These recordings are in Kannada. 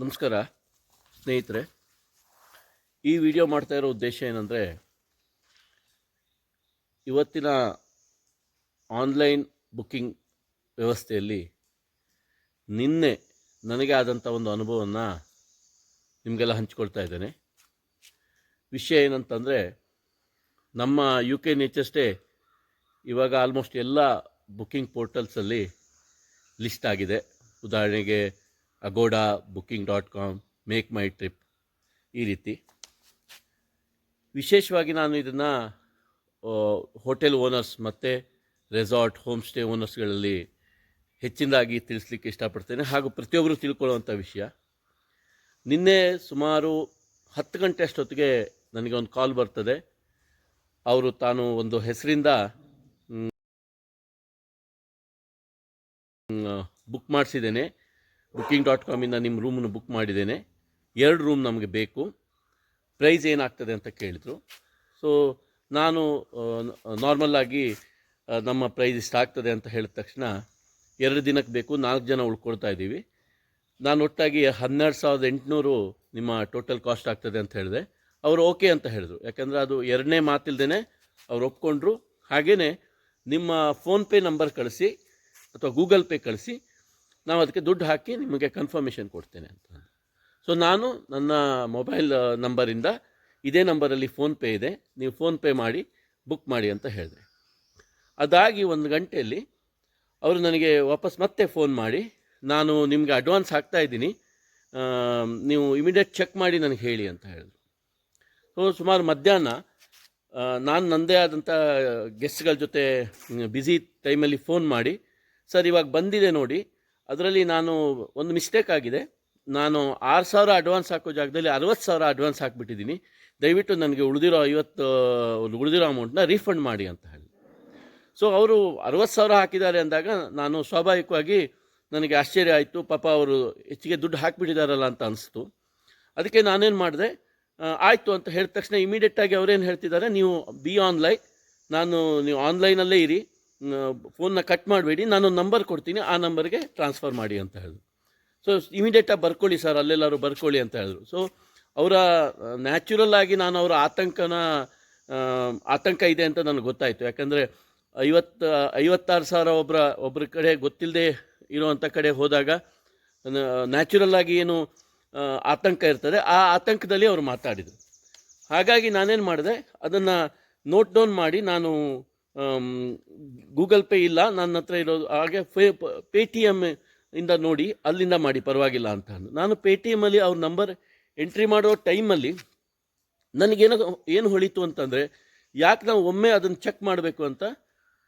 ನಮಸ್ಕಾರ, ಸ್ನೇಹಿತರೆ. ಈ ವಿಡಿಯೋ ಮಾಡ್ತಾ ಇರೋ ಉದ್ದೇಶ ಏನಂದರೆ, ಇವತ್ತಿನ ಆನ್ಲೈನ್ ಬುಕ್ಕಿಂಗ್ ವ್ಯವಸ್ಥೆಯಲ್ಲಿ ನಿನ್ನೆ ನನಗೆ ಆದಂಥ ಒಂದು ಅನುಭವವನ್ನು ನಿಮಗೆಲ್ಲ ಹಂಚಿಕೊಳ್ತಾ ಇದ್ದೇನೆ. ವಿಷಯ ಏನಂತಂದರೆ, ನಮ್ಮ ಯು ಕೆ ನೇಚರ್ಸ್ಟೇ ಇವಾಗ ಆಲ್ಮೋಸ್ಟ್ ಎಲ್ಲ ಬುಕ್ಕಿಂಗ್ ಪೋರ್ಟಲ್ಸಲ್ಲಿ ಲಿಸ್ಟ್ ಆಗಿದೆ. ಉದಾಹರಣೆಗೆ Agoda booking dot com make my trip ಈ ರೀತಿ. ವಿಶೇಷವಾಗಿ ನಾನು ಇದನ್ನು ಹೋಟೆಲ್ ಓನರ್ಸ್ ಮತ್ತು ರೆಸಾರ್ಟ್ ಹೋಮ್ ಸ್ಟೇ ಓನರ್ಸ್ಗಳಲ್ಲಿ ಹೆಚ್ಚಿನದಾಗಿ ತಿಳಿಸ್ಲಿಕ್ಕೆ ಇಷ್ಟಪಡ್ತೇನೆ. ಹಾಗೂ ಪ್ರತಿಯೊಬ್ಬರು ತಿಳ್ಕೊಳ್ಳುವಂಥ ವಿಷಯ. ನಿನ್ನೆ ಸುಮಾರು ಹತ್ತು ಗಂಟೆ ಅಷ್ಟೊತ್ತಿಗೆ ನನಗೆ ಒಂದು ಕಾಲ್ ಬರ್ತದೆ. ಅವರು ತಾನು ಒಂದು ಹೆಸರಿಂದ ಬುಕ್ ಮಾಡಿಸಿದ್ದೇನೆ. ಬುಕ್ಕಿಂಗ್ ಡಾಟ್ ಕಾಮಿಂದ ನಿಮ್ಮ ರೂಮನ್ನು ಬುಕ್ ಮಾಡಿದ್ದೇನೆ. ಎರಡು ರೂಮ್ ನಮಗೆ ಬೇಕು. ಪ್ರೈಸ್ ಏನಾಗ್ತದೆ ಅಂತ ಕೇಳಿದರು. ಸೊ ನಾನು ನಾರ್ಮಲ್ಲಾಗಿ ನಮ್ಮ ಪ್ರೈಸ್ ಇಷ್ಟಾಗ್ತದೆ ಅಂತ ಹೇಳಿದ ತಕ್ಷಣ ಎರಡು ದಿನಕ್ಕೆ ಬೇಕು, ನಾಲ್ಕು ಜನ ಉಳ್ಕೊಳ್ತಾ ಇದ್ದೀವಿ. ನಾನು ಒಟ್ಟಾಗಿ ಹನ್ನೆರಡು ಸಾವಿರದ ಎಂಟುನೂರು ನಿಮ್ಮ ಟೋಟಲ್ ಕಾಸ್ಟ್ ಆಗ್ತದೆ ಅಂತ ಹೇಳಿದೆ. ಅವರು ಓಕೆ ಅಂತ ಹೇಳಿದರು. ಯಾಕಂದರೆ ಅದು ಎರಡನೇ ಮಾತಿಲ್ದೇ ಅವ್ರು ಒಪ್ಕೊಂಡ್ರು. ಹಾಗೆಯೇ ನಿಮ್ಮ ಫೋನ್ಪೇ ನಂಬರ್ ಕಳಿಸಿ ಅಥವಾ ಗೂಗಲ್ ಪೇ ಕಳಿಸಿ ನಾವು ಅದಕ್ಕೆ ದುಡ್ಡು ಹಾಕಿ ನಿಮಗೆ ಕನ್ಫರ್ಮೇಷನ್ ಕೊಡ್ತೇನೆ ಅಂತ. ಸೊ ನಾನು ನನ್ನ ಮೊಬೈಲ್ ನಂಬರಿಂದ ಇದೇ ನಂಬರಲ್ಲಿ ಫೋನ್ಪೇ ಇದೆ. ನೀವು ಫೋನ್ಪೇ ಮಾಡಿ ಬುಕ್ ಮಾಡಿ ಅಂತ ಹೇಳಿದೆ. ಅದಾಗಿ ಒಂದು ಗಂಟೆಯಲ್ಲಿ ಅವರು ನನಗೆ ವಾಪಸ್ ಮತ್ತೆ ಫೋನ್ ಮಾಡಿ, ನಾನು ನಿಮಗೆ ಅಡ್ವಾನ್ಸ್ ಹಾಕ್ತಾ ಇದ್ದೀನಿ. ನೀವು ಇಮಿಡಿಯೇಟ್ ಚೆಕ್ ಮಾಡಿ ನನಗೆ ಹೇಳಿ ಅಂತ ಹೇಳಿದ್ರು. ಸೊ ಸುಮಾರು ಮಧ್ಯಾಹ್ನ ನಾನು ನನ್ನದೇ ಆದಂಥ ಗೆಸ್ಟ್ಗಳ ಜೊತೆ ಬ್ಯುಸಿ ಟೈಮಲ್ಲಿ ಫೋನ್ ಮಾಡಿ, ಸರ್, ಇವಾಗ ಬಂದಿದೆ ನೋಡಿ. ಅದರಲ್ಲಿ ನಾನು ಒಂದು ಮಿಸ್ಟೇಕ್ ಆಗಿದೆ. ನಾನು ಆರು ಸಾವಿರ ಅಡ್ವಾನ್ಸ್ ಹಾಕೋ ಜಾಗದಲ್ಲಿ ಅರವತ್ತು ಸಾವಿರ ಅಡ್ವಾನ್ಸ್ ಹಾಕಿಬಿಟ್ಟಿದ್ದೀನಿ. ದಯವಿಟ್ಟು ನನಗೆ ಉಳಿದಿರೋ ಐವತ್ತು ಉಳಿದಿರೋ ಅಮೌಂಟ್ನ ರೀಫಂಡ್ ಮಾಡಿ ಅಂತ ಹೇಳಿ. ಸೊ ಅವರು ಅರವತ್ತು ಸಾವಿರ ಹಾಕಿದ್ದಾರೆ ಅಂದಾಗ ನಾನು ಸ್ವಾಭಾವಿಕವಾಗಿ ನನಗೆ ಆಶ್ಚರ್ಯ ಆಯಿತು. ಪಾಪ ಅವರು ಹೆಚ್ಚಿಗೆ ದುಡ್ಡು ಹಾಕಿಬಿಟ್ಟಿದ್ದಾರಲ್ಲ ಅಂತ ಅನಿಸ್ತು. ಅದಕ್ಕೆ ನಾನೇನು ಮಾಡಿದೆ? ಆಯಿತು ಅಂತ ಹೇಳಿದ ತಕ್ಷಣ ಇಮಿಡಿಯೇಟಾಗಿ ಅವರೇನು ಹೇಳ್ತಿದ್ದಾರೆ? ನೀವು ಬಿ ಆನ್ಲೈನ್ ನಾನು, ನೀವು ಆನ್ಲೈನಲ್ಲೇ ಇರಿ. ಫೋನ್ನ ಕಟ್ ಮಾಡಬೇಡಿ, ನಾನು ನಂಬರ್ ಕೊಡ್ತೀನಿ, ಆ ನಂಬರ್ಗೆ ಟ್ರಾನ್ಸ್ಫರ್ ಮಾಡಿ ಅಂತ ಹೇಳಿದ್ರು. ಸೊ ಇಮಿಡಿಯೇಟಾಗಿ ಬರ್ಕೊಳ್ಳಿ ಸರ್ ಅಲ್ಲೆಲ್ಲರೂ ಬರ್ಕೊಳ್ಳಿ ಅಂತ ಹೇಳಿದ್ರು. ಸೊ ಅವರ ನ್ಯಾಚುರಲ್ ಆಗಿ ನಾನು ಅವರ ಆತಂಕನ ಆತಂಕ ಇದೆ ಅಂತ ನನಗೆ ಗೊತ್ತಾಯಿತು. ಯಾಕಂದರೆ ಐವತ್ತು, ಐವತ್ತಾರು ಸಾವಿರ ಒಬ್ಬರ ಒಬ್ಬರ ಕಡೆ ಗೊತ್ತಿಲ್ಲದೆ ಇರುವಂಥ ಕಡೆ ಹೋದಾಗ ನ್ಯಾಚುರಲ್ ಆಗಿ ಏನು ಆತಂಕ ಇರ್ತದೆ, ಆ ಆತಂಕದಲ್ಲಿ ಅವರು ಮಾತಾಡಿದರು. ಹಾಗಾಗಿ ನಾನೇನು ಮಾಡಿದೆ, ಅದನ್ನು ನೋಟ್ ಡೌನ್ ಮಾಡಿ ನಾನು ಗೂಗಲ್ ಪೇ ಇಲ್ಲ, ನನ್ನ ಹತ್ರ ಇರೋದು, ಹಾಗೆ ಫೇ ಪೇ ಟಿ ಎಂ ಇಂದ ನೋಡಿ, ಅಲ್ಲಿಂದ ಮಾಡಿ, ಪರವಾಗಿಲ್ಲ ಅಂತ ನಾನು ಪೇ ಟಿ ಎಮ್ಮಲ್ಲಿ ಅವ್ರ ನಂಬರ್ ಎಂಟ್ರಿ ಮಾಡೋ ಟೈಮಲ್ಲಿ ನನಗೇನೋ ಏನು ಹೊಳಿತು ಅಂತಂದರೆ, ಯಾಕೆ ನಾವು ಒಮ್ಮೆ ಅದನ್ನು ಚೆಕ್ ಮಾಡಬೇಕು ಅಂತ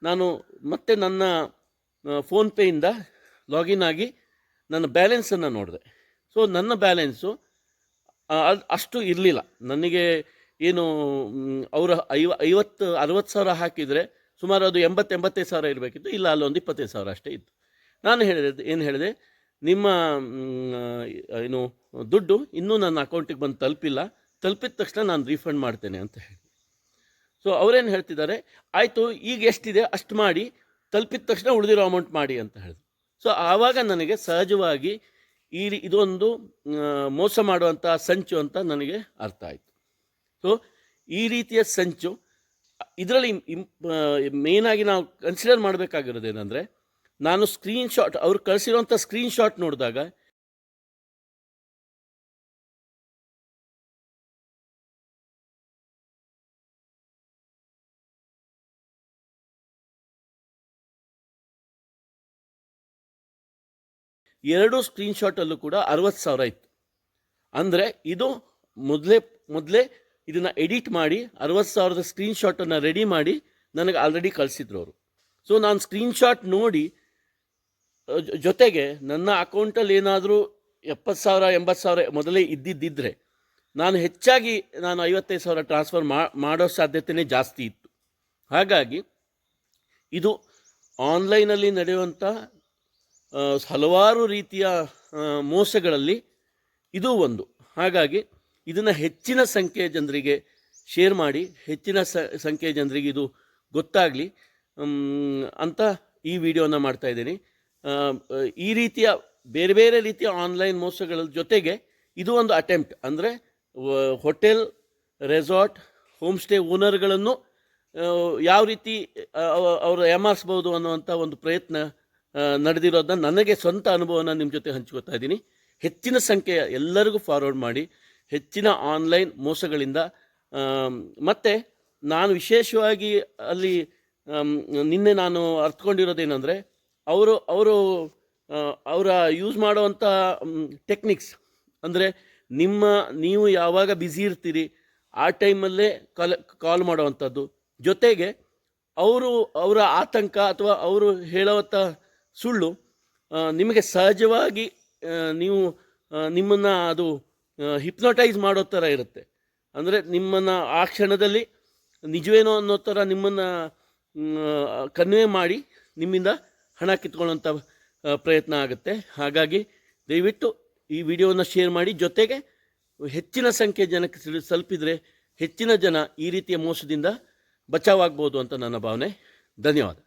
ನಾನು ಮತ್ತೆ ನನ್ನ ಫೋನ್ಪೇಯಿಂದ ಲಾಗಿನ್ ಆಗಿ ನನ್ನ ಬ್ಯಾಲೆನ್ಸನ್ನು ನೋಡಿದೆ. ಸೊ ನನ್ನ ಬ್ಯಾಲೆನ್ಸು ಅಷ್ಟು ಇರಲಿಲ್ಲ. ನನಗೆ ಏನು ಅವರ ಐವ, ಐವತ್ತು, ಅರವತ್ತು ಸಾವಿರ ಹಾಕಿದರೆ ಸುಮಾರು ಅದು ಎಂಬತ್ತು, ಎಂಬತ್ತೈದು ಸಾವಿರ ಇರಬೇಕಿತ್ತು. ಇಲ್ಲ ಅಲ್ಲೊಂದು ಇಪ್ಪತ್ತೈದು ಸಾವಿರ ಅಷ್ಟೇ ಇತ್ತು. ನಾನು ಹೇಳಿದೆ, ಏನು ಹೇಳಿದೆ, ನಿಮ್ಮ ಏನು, ದುಡ್ಡು ಇನ್ನೂ ನನ್ನ ಅಕೌಂಟಿಗೆ ಬಂದು ತಲುಪಿಲ್ಲ. ತಲುಪಿದ ತಕ್ಷಣ ನಾನು ರೀಫಂಡ್ ಮಾಡ್ತೇನೆ ಅಂತ ಹೇಳಿ. ಸೊ ಅವರೇನು ಹೇಳ್ತಿದ್ದಾರೆ, ಆಯಿತು, ಈಗ ಎಷ್ಟಿದೆ, ಅಷ್ಟು ಮಾಡಿ, ತಲುಪಿದ ತಕ್ಷಣ ಉಳಿದಿರೋ ಅಮೌಂಟ್ ಮಾಡಿ ಅಂತ ಹೇಳಿದ್ರು. ಸೊ ಆವಾಗ ನನಗೆ ಸಹಜವಾಗಿ ಈ ಇದೊಂದು ಮೋಸ ಮಾಡುವಂಥ ಸಂಚು ಅಂತ ನನಗೆ ಅರ್ಥ ಆಯಿತು. ಸೊ ಈ ರೀತಿಯ ಸಂಚು, ಇದರಲ್ಲಿ ಮೇಯ್ನಾಗಿ ನಾವು ಕನ್ಸಿಡರ್ ಮಾಡಬೇಕಾಗಿರೋದು ಏನಂದರೆ, ನಾನು ಸ್ಕ್ರೀನ್ಶಾಟ್ ಅವರು ಅವ್ರು ಕಳಿಸಿರುವಂಥ ಸ್ಕ್ರೀನ್ಶಾಟ್ ನೋಡಿದಾಗ, ಎರಡು ಸ್ಕ್ರೀನ್ಶಾಟಲ್ಲೂ ಕೂಡ ಅರವತ್ತು ಸಾವಿರ ಇತ್ತು. ಅಂದರೆ ಇದು ಮೊದಲೇ ಮೊದಲೇ ಇದನ್ನು ಎಡಿಟ್ ಮಾಡಿ ಅರವತ್ತು ಸಾವಿರದ ಸ್ಕ್ರೀನ್ಶಾಟನ್ನು ರೆಡಿ ಮಾಡಿ ನನಗೆ ಆಲ್ರೆಡಿ ಕಳಿಸಿದ್ರು ಅವರು. ಸೊ ನಾನು ಸ್ಕ್ರೀನ್ಶಾಟ್ ನೋಡಿ ಜೊತೆಗೆ ನನ್ನ ಅಕೌಂಟಲ್ಲಿ ಏನಾದರೂ ಎಪ್ಪತ್ತು ಸಾವಿರ, ಎಂಬತ್ತು ಸಾವಿರ ಮೊದಲೇ ಇದ್ದಿದ್ದಿದ್ರೆ ನಾನು ಹೆಚ್ಚಾಗಿ ನಾನು ಐವತ್ತೈದು ಸಾವಿರ ಟ್ರಾನ್ಸ್ಫರ್ ಮಾಡೋ ಸಾಧ್ಯತೆಯೇ ಜಾಸ್ತಿ ಇತ್ತು. ಹಾಗಾಗಿ ಇದು ಆನ್ಲೈನಲ್ಲಿ ನಡೆಯುವಂಥ ಹಲವಾರು ರೀತಿಯ ಮೋಸಗಳಲ್ಲಿ ಇದು ಒಂದು. ಹಾಗಾಗಿ ಇದನ್ನು ಹೆಚ್ಚಿನ ಸಂಖ್ಯೆಯ ಜನರಿಗೆ ಶೇರ್ ಮಾಡಿ, ಹೆಚ್ಚಿನ ಸಂಖ್ಯೆಯ ಜನರಿಗೆ ಇದು ಗೊತ್ತಾಗಲಿ. ಅಂತ ಈ ವಿಡಿಯೋನ ಮಾಡ್ತಾ ಇದ್ದೀನಿ. ಈ ರೀತಿಯ ಬೇರೆ ಬೇರೆ ರೀತಿಯ ಆನ್ಲೈನ್ ಮೋಸಗಳ ಜೊತೆಗೆ ಇದು ಒಂದು ಅಟೆಂಪ್ಟ್ ಅಂದರೆ ಹೋಟೆಲ್ ರೆಸಾರ್ಟ್ ಹೋಮ್ ಸ್ಟೇ ಓನರ್ಗಳನ್ನು ಯಾವ ರೀತಿ ಅವರು ಏಮಾರಿಸ್ಬೋದು ಅನ್ನುವಂಥ ಒಂದು ಪ್ರಯತ್ನ ನಡೆದಿರೋದನ್ನ ನನಗೆ ಸ್ವಂತ ಅನುಭವನ ನಿಮ್ಮ ಜೊತೆ ಹಂಚಿಕೊತಾ ಇದ್ದೀನಿ. ಹೆಚ್ಚಿನ ಸಂಖ್ಯೆಯ ಎಲ್ಲರಿಗೂ ಫಾರ್ವರ್ಡ್ ಮಾಡಿ. ಹೆಚ್ಚಿನ ಆನ್ಲೈನ್ ಮೋಸಗಳಿಂದ ಮತ್ತು ನಾನು ವಿಶೇಷವಾಗಿ ಅಲ್ಲಿ ನಿನ್ನೆ ನಾನು ಅರ್ಥಕೊಂಡಿರೋದೇನೆಂದರೆ ಅವರು ಅವರು ಅವರ ಯೂಸ್ ಮಾಡುವಂಥ ಟೆಕ್ನಿಕ್ಸ್, ಅಂದರೆ ನಿಮ್ಮ, ನೀವು ಯಾವಾಗ ಬ್ಯುಸಿ ಇರ್ತೀರಿ, ಆ ಟೈಮಲ್ಲೇ ಕಾಲ್ ಕಾಲ್ ಮಾಡುವಂಥದ್ದು ಜೊತೆಗೆ ಅವರು, ಅವರ ಆತಂಕ ಅಥವಾ ಅವರು ಹೇಳುವಂಥ ಸುಳ್ಳು ನಿಮಗೆ ಸಹಜವಾಗಿ ನೀವು ನಿಮ್ಮನ್ನು ಅದು ಹಿಪ್ನೋಟೈಸ್ ಮಾಡೋ ಥರ ಇರುತ್ತೆ. ಅಂದರೆ ನಿಮ್ಮನ್ನು ಆ ಕ್ಷಣದಲ್ಲಿ ನಿಜವೇನೋ ಅನ್ನೋ ಥರ ನಿಮ್ಮನ್ನು ಕನ್ವೆ ಮಾಡಿ ನಿಮ್ಮಿಂದ ಹಣ ಕಿತ್ಕೊಳ್ಳೋಂಥ ಪ್ರಯತ್ನ ಆಗುತ್ತೆ. ಹಾಗಾಗಿ ದಯವಿಟ್ಟು ಈ ವಿಡಿಯೋನ ಶೇರ್ ಮಾಡಿ. ಜೊತೆಗೆ ಹೆಚ್ಚಿನ ಸಂಖ್ಯೆ ಜನಕ್ಕೆ ತಲುಪಿದರೆ ಹೆಚ್ಚಿನ ಜನ ಈ ರೀತಿಯ ಮೋಸದಿಂದ ಬಚಾವಾಗ್ಬೋದು ಅಂತ ನನ್ನ ಭಾವನೆ. ಧನ್ಯವಾದ.